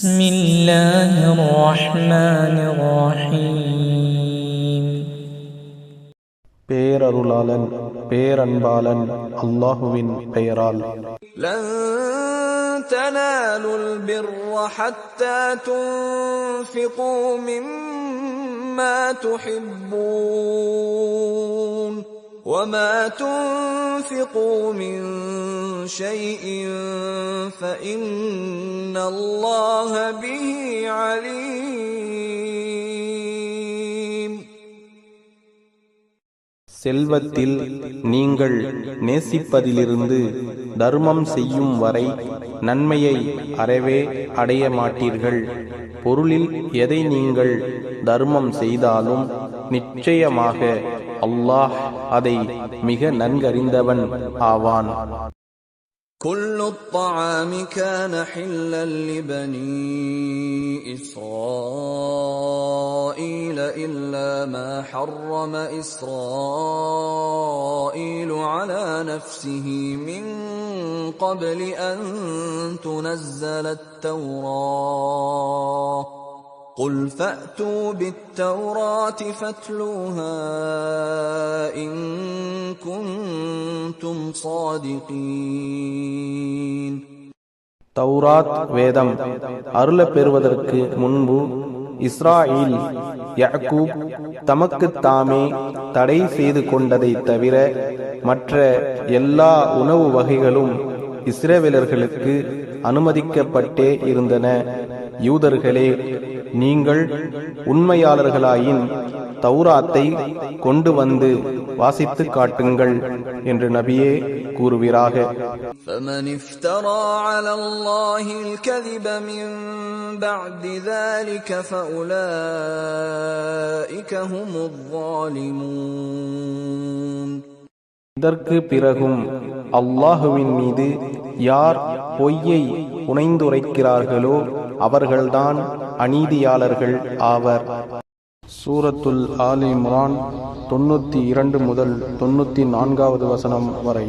بسم الله الرحمن الرحيم பேரருளாளன் பேரன்பாளன் அல்லாஹுவின் பெயரால் لن تنالوا البر حتى تنفقوا مما تحبون وما تنفقوا من شيء فإن الله به عليم செல்வத்தில் நீங்கள் நேசிப்பதிலிருந்து தர்மம் செய்யும் வரை நன்மையை அறவே அடைய மாட்டீர்கள் பொருளில் எதை நீங்கள் தர்மம் செய்தாலும் நிச்சயமாக அல்லாஹ் அதை மிக நன்கறிந்தவன் ஆவான் كل الطعام كان حلا لبني إسرائيل إلا ما حرم إسرائيل على نفسه من قبل أن تنزل التوراة قل فأتوا بالتوراة فاتلوها صادقين தௌராத் வேதம் அருளப் பெறுவதற்கு முன்பு இஸ்ராயில் யாக்கூப் தமக்குத் தாமே தடை செய்து கொண்டதைத் தவிர மற்ற எல்லா உணவு வகைகளும் இஸ்ரவேலர்களுக்கு அனுமதிக்கப்பட்டே இருந்தன யூதர்களே நீங்கள் உண்மையாளர்களாயின் தௌராத்தை கொண்டு வந்து வாசித்துக் காட்டுங்கள் என்று நபியே கூறுவீராக فمن افترى على الله الكذب من بعد ذلك فأولئك هم الظالمون இதற்கு பிறகும் அல்லாஹுவின் மீது யார் பொய்யை புனைந்துரைக்கிறார்களோ அவர்கள்தான் அநீதியாளர்கள் ஆவர். சூரத்துல் ஆலி இம்ரான் தொண்ணூத்தி இரண்டு முதல் தொண்ணூத்தி நான்காவது வசனம் வரை.